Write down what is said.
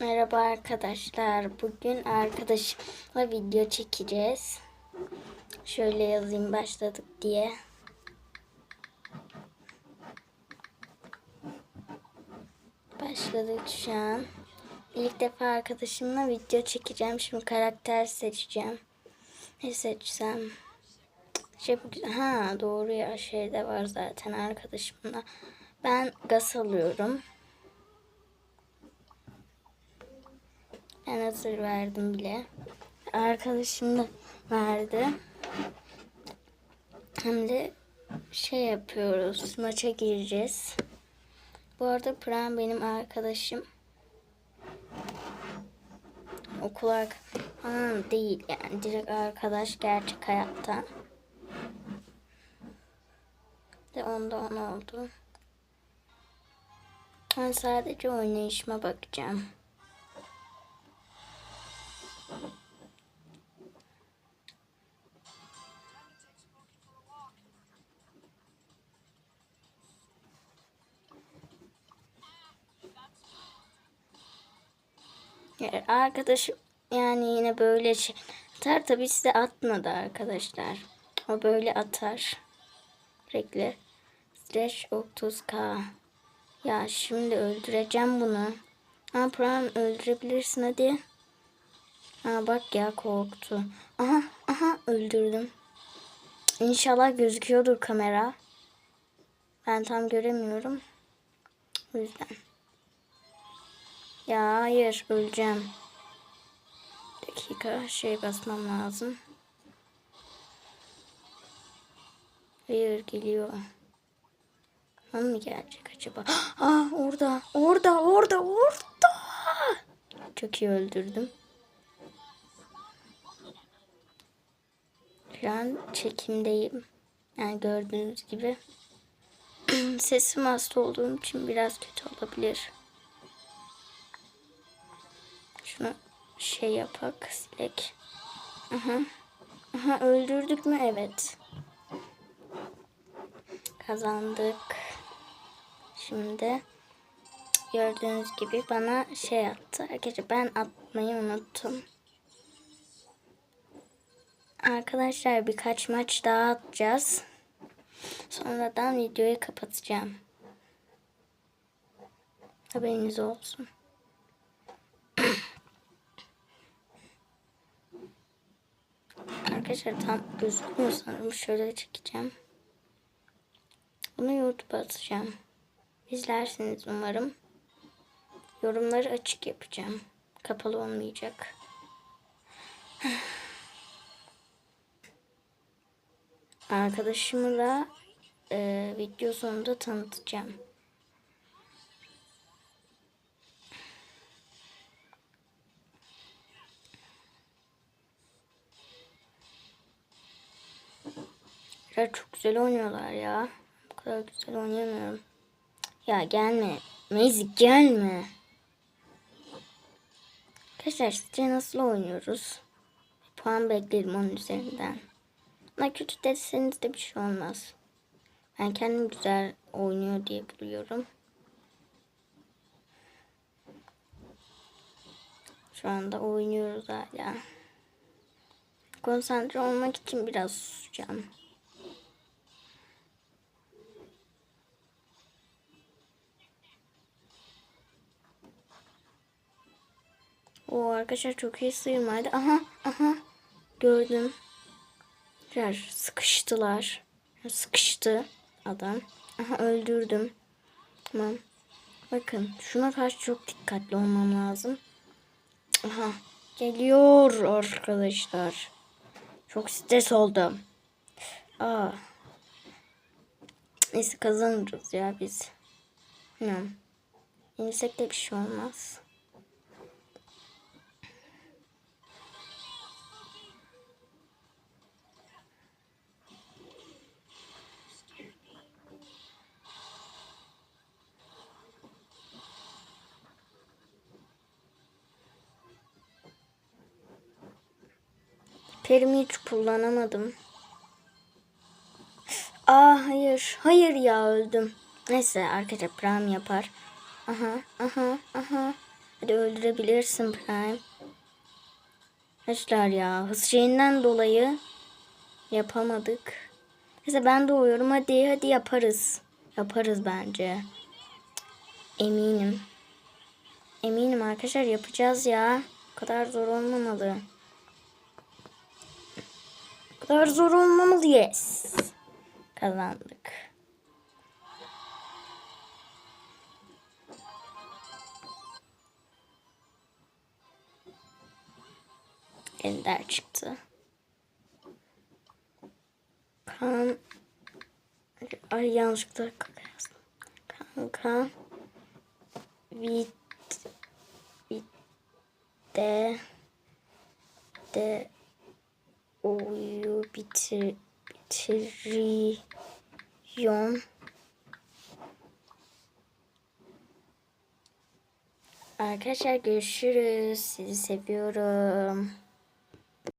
Merhaba arkadaşlar. Bugün arkadaşımla video çekeceğiz. Şöyle yazayım başladık diye. Başladık şu an. İlk defa arkadaşımla video çekeceğim. Şimdi karakter seçeceğim. Ne seçsem? Şey. Ha doğru ya şeyde var zaten arkadaşımla. Ben gaz alıyorum. Ben hazır verdim bile. Arkadaşım da verdi. Hem de şey yapıyoruz. Maça gireceğiz. Bu arada Pram benim arkadaşım. Okul arkadaşım değil yani direkt arkadaş gerçek hayatta. De onda on oldu. Ben sadece oynayışıma bakacağım. Arkadaşım yani yine böyle şey atar tabii size atmadı arkadaşlar. O böyle atar. Rekli. Slash 30k. Ya şimdi öldüreceğim bunu. Ha Pram öldürebilirsin hadi. Ha bak ya korktu. Aha aha öldürdüm. İnşallah gözüküyordur kamera. Ben tam göremiyorum. O yüzden. Ya hayır öleceğim. Dakika şey basmam lazım. Hayır geliyor. Bana mı gelecek acaba? Ah orada orada orada orada. Çok iyi öldürdüm. Şu an çekimdeyim. Yani gördüğünüz gibi. Sesim hasta olduğum için biraz kötü olabilir. Şunu şey yapak silek. Aha. Aha öldürdük mü? Evet. Kazandık. Şimdi gördüğünüz gibi bana şey attı. Arkadaşlar ben atmayı unuttum. Arkadaşlar birkaç maç daha atacağız. Sonradan videoyu kapatacağım. Haberiniz olsun. Arkadaşlar tam gözükmüyor sanırım. Şöyle çekeceğim. Bunu YouTube'a atacağım. İzlersiniz umarım. Yorumları açık yapacağım. Kapalı olmayacak. Arkadaşımı da e, video sonunda tanıtacağım. Ya çok güzel oynuyorlar ya. Bu kadar güzel oynayamıyorum. Ya gelme. Mezi gelme. Arkadaşlar sizce nasıl oynuyoruz? Puan beklerim onun üzerinden. Ama kötü deseniz de bir şey olmaz. Ben kendim güzel oynuyor diye buluyorum. Şu anda oynuyoruz hala. Konsantre olmak için biraz susacağım. O arkadaşlar çok iyi sıyırmaydı. Aha aha gördüm. Arkadaşlar sıkıştılar. Sıkıştı adam. Aha öldürdüm. Tamam. Bakın şuna karşı çok dikkatli olmam lazım. Aha geliyor arkadaşlar. Çok stres oldum. Aa. Neyse kazanırız ya biz. Yenilsek de bir şey olmaz. Perimi hiç kullanamadım. Aa hayır. Hayır ya öldüm. Neyse arkadaşlar pram yapar. Aha aha aha. Hadi öldürebilirsin Prime. Arkadaşlar ya hız şeyinden dolayı yapamadık. Neyse ben doğuyorum hadi hadi yaparız. Yaparız bence. Eminim. Eminim arkadaşlar yapacağız ya. Bu kadar zor olmamalı. Kadar zor olmamalı yes. Kazandık. Ender çıktı. Kan Ay yanlışlıkla yazdım. Kanka Vit Vit de de oyu bitir bitiriyorum. Arkadaşlar görüşürüz. Sizi seviyorum.